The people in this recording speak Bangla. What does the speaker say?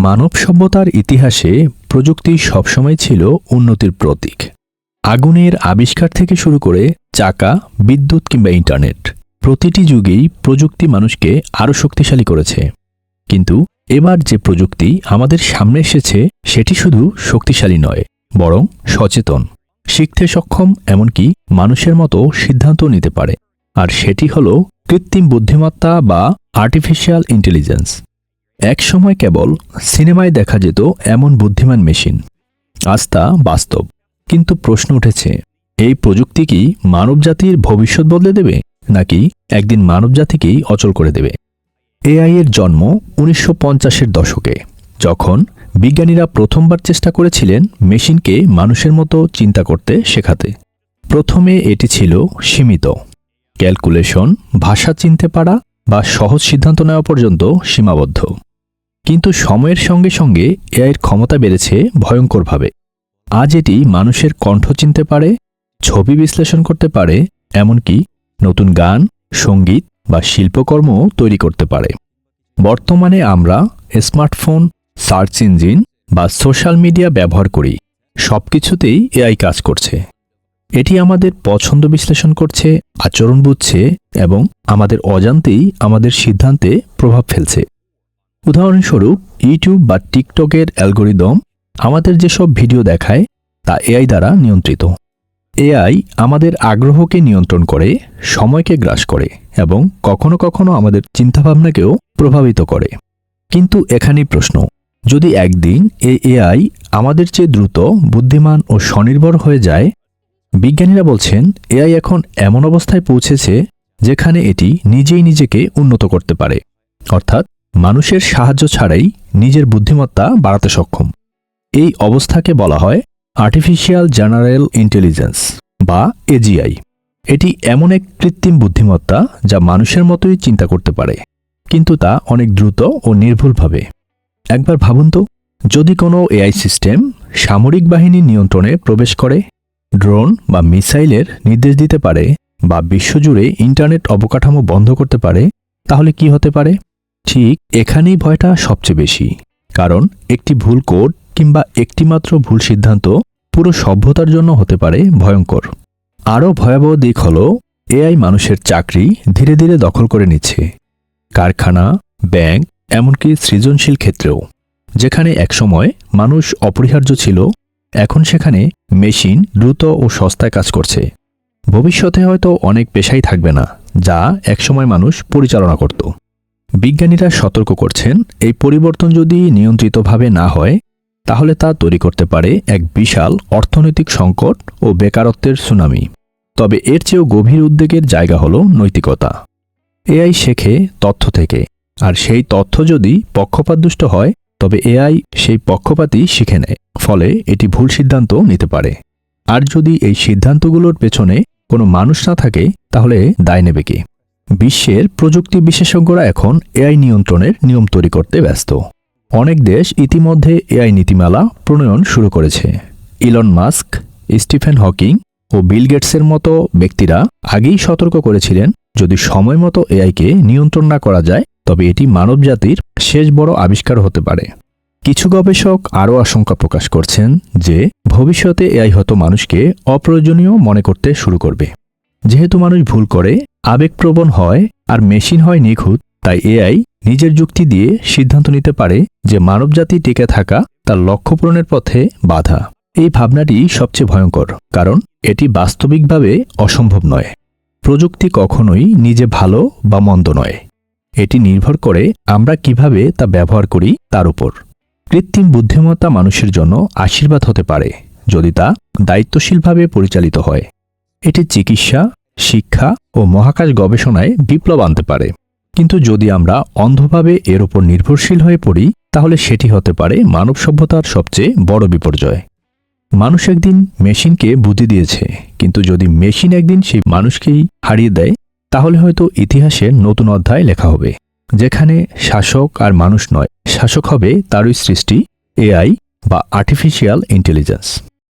মানব সভ্যতার ইতিহাসে প্রযুক্তি সবসময় ছিল উন্নতির প্রতীক। আগুনের আবিষ্কার থেকে শুরু করে চাকা, বিদ্যুৎ কিংবা ইন্টারনেট, প্রতিটি যুগেই প্রযুক্তি মানুষকে আরও শক্তিশালী করেছে। কিন্তু এবার যে প্রযুক্তি আমাদের সামনে এসেছে, সেটি শুধু শক্তিশালী নয়, বরং সচেতন, শিখতে সক্ষম, এমনকি মানুষের মতো সিদ্ধান্ত নিতে পারে। আর সেটি হল কৃত্রিম বুদ্ধিমত্তা বা আর্টিফিশিয়াল ইন্টেলিজেন্স একসময় কেবল সিনেমায় দেখা যেত এমন বুদ্ধিমান মেশিন। আজ তা বাস্তব। কিন্তু প্রশ্ন উঠেছে, এই প্রযুক্তি কি মানবজাতির ভবিষ্যৎ বদলে দেবে, নাকি একদিন মানবজাতিকেই অচল করে দেবে? এআই এর জন্ম উনিশশো পঞ্চাশের দশকে, যখন বিজ্ঞানীরা প্রথমবার চেষ্টা করেছিলেন মেশিনকে মানুষের মতো চিন্তা করতে শেখাতে। প্রথমে এটি ছিল সীমিত। ক্যালকুলেশন, ভাষা চিনতে পারা বা সহজ সিদ্ধান্ত নেওয়া পর্যন্ত সীমাবদ্ধ। কিন্তু সময়ের সঙ্গে সঙ্গে এআইয়ের ক্ষমতা বেড়েছে ভয়ঙ্করভাবে। আজ এটি মানুষের কণ্ঠ চিনতে পারে, ছবি বিশ্লেষণ করতে পারে, এমনকি নতুন গান, সংগীত বা শিল্পকর্ম তৈরি করতে পারে। বর্তমানে আমরা স্মার্টফোন, সার্চ ইঞ্জিন বা সোশ্যাল মিডিয়া ব্যবহার করি। সব কিছুতেই এআই কাজ করছে। এটি আমাদের পছন্দ বিশ্লেষণ করছে, আচরণ বুঝছে এবং আমাদের অজান্তেই আমাদের সিদ্ধান্তে প্রভাব ফেলছে। উদাহরণস্বরূপ ইউটিউব বা টিকটকের অ্যালগোরিদম আমাদের যেসব ভিডিও দেখায়, তা এআই দ্বারা নিয়ন্ত্রিত। এআই আমাদের আগ্রহকে নিয়ন্ত্রণ করে, সময়কে গ্রাস করে এবং কখনো কখনো আমাদের চিন্তাভাবনাকেও প্রভাবিত করে। কিন্তু এখানেই প্রশ্ন, যদি একদিন এই এআই আমাদের চেয়ে দ্রুত, বুদ্ধিমান ও স্বনির্ভর হয়ে যায়, বিজ্ঞানীরা বলছেন এআই এখন এমন অবস্থায় পৌঁছেছে, যেখানে এটি নিজেই নিজেকে উন্নত করতে পারে। অর্থাৎ মানুষের সাহায্য ছাড়াই নিজের বুদ্ধিমত্তা বাড়াতে সক্ষম। এই অবস্থাকে বলা হয় আর্টিফিশিয়াল জেনারেল ইন্টেলিজেন্স বা এজিআই এটি এমন এক কৃত্রিম বুদ্ধিমত্তা যা মানুষের মতোই চিন্তা করতে পারে, কিন্তু তা অনেক দ্রুত ও নির্ভুলভাবে। একবার ভাবুন তো, যদি কোনো এআই সিস্টেম সামরিক বাহিনীর নিয়ন্ত্রণে প্রবেশ করে, ড্রোন বা মিসাইলের নির্দেশ দিতে পারে বা বিশ্বজুড়ে ইন্টারনেট অবকাঠামো বন্ধ করতে পারে, তাহলে কি হতে পারে? ঠিক এখানেই ভয়টা সবচেয়ে বেশি। কারণ একটি ভুল কোড কিংবা একটিমাত্র ভুল সিদ্ধান্ত পুরো সভ্যতার জন্য হতে পারে ভয়ঙ্কর। আরও ভয়াবহ দিক হল, এআই মানুষের চাকরি ধীরে ধীরে দখল করে নিচ্ছে। কারখানা, ব্যাংক, এমনকি সৃজনশীল ক্ষেত্রেও। যেখানে একসময় মানুষ অপরিহার্য ছিল, এখন সেখানে মেশিন দ্রুত ও সস্তায় কাজ করছে। ভবিষ্যতে হয়তো অনেক পেশাই থাকবে না, যা একসময় মানুষ পরিচালনা করত। বিজ্ঞানীরা সতর্ক করছেন, এই পরিবর্তন যদি নিয়ন্ত্রিতভাবে না হয়, তাহলে তা তৈরি করতে পারে এক বিশাল অর্থনৈতিক সংকট ও বেকারত্বের সুনামি। তবে এর চেয়েও গভীর উদ্বেগের জায়গা হল নৈতিকতা। এআই শেখে তথ্য থেকে, আর সেই তথ্য যদি পক্ষপাতদুষ্ট হয়, তবে এআই সেই পক্ষপাতই শিখে নেয়, ফলে এটি ভুল সিদ্ধান্ত নিতে পারে। আর যদি এই সিদ্ধান্তগুলোর পেছনে কোনো মানুষ না থাকে, তাহলে দায় নেবে কে? বিশ্বের প্রযুক্তি বিশেষজ্ঞরা এখন এআই নিয়ন্ত্রণের নিয়ম তৈরি করতে ব্যস্ত। অনেক দেশ ইতিমধ্যে এআই নীতিমালা প্রণয়ন শুরু করেছে। ইলন মাস্ক, স্টিফেন হকিং ও বিল গেটসের মতো ব্যক্তিরা আগেই সতর্ক করেছিলেন, যদি সময় মতো এআইকে নিয়ন্ত্রণ না করা যায়, তবে এটি মানবজাতির শেষ বড় আবিষ্কার হতে পারে। কিছু গবেষক আরও আশঙ্কা প্রকাশ করছেন যে ভবিষ্যতে এআই হয়তো মানুষকে অপ্রয়োজনীয় মনে করতে শুরু করবে। যেহেতু মানুষ ভুল করে, আবেগপ্রবণ হয় আর মেশিন হয় নিখুঁত, তাই এআই নিজের যুক্তি দিয়ে সিদ্ধান্ত নিতে পারে যে মানবজাতি টিকে থাকা তার লক্ষ্য পূরণের পথে বাধা। এই ভাবনাটি সবচেয়ে ভয়ঙ্কর, কারণ এটি বাস্তবিকভাবে অসম্ভব নয়। প্রযুক্তি কখনোই নিজে ভালো বা মন্দ নয়। এটি নির্ভর করে আমরা কীভাবে তা ব্যবহার করি তার উপর। কৃত্রিম বুদ্ধিমত্তা মানুষের জন্য আশীর্বাদ হতে পারে, যদি তা দায়িত্বশীলভাবে পরিচালিত হয়। এটি চিকিৎসা, শিক্ষা ও মহাকাশ গবেষণায় বিপ্লব আনতে পারে। কিন্তু যদি আমরা অন্ধভাবে এর ওপর নির্ভরশীল হয়ে পড়ি, তাহলে সেটি হতে পারে মানব সভ্যতার সবচেয়ে বড় বিপর্যয়। মানুষ একদিন মেশিনকে বুদ্ধি দিয়েছে, কিন্তু যদি মেশিন একদিন সেই মানুষকেই হারিয়ে দেয়, তাহলে হয়তো ইতিহাসের নতুন অধ্যায় লেখা হবে, যেখানে শাসক আর মানুষ নয়, শাসক হবে তারই সৃষ্টি, এআই বা আর্টিফিশিয়াল ইন্টেলিজেন্স